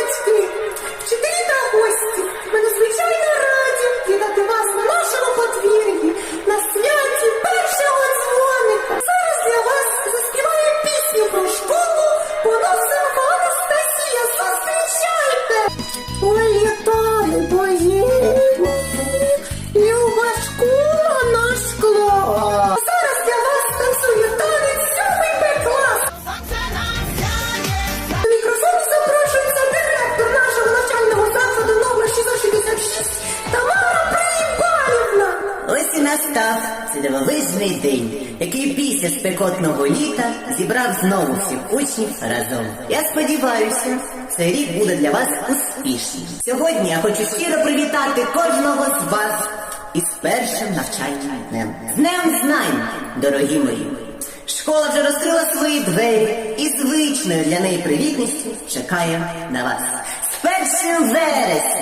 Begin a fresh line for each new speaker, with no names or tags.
батьки, вчителі та гості, ми надзвичайно раді вітати вас на нашому подвір'ї, на святі першого дзвоника. Зараз для вас заспіває пісню про школу, поносим Анастасія, зустрічайте!
Сонячний день, який після спекотного літа зібрав знову всіх учнів разом. Я сподіваюся, цей рік буде для вас успішним. Сьогодні я хочу щиро привітати кожного з вас із першим навчальним днем. Днем знань, дорогі мої! Школа вже розкрила свої двері і звичною для неї привітністю чекає на вас. З першим вересня!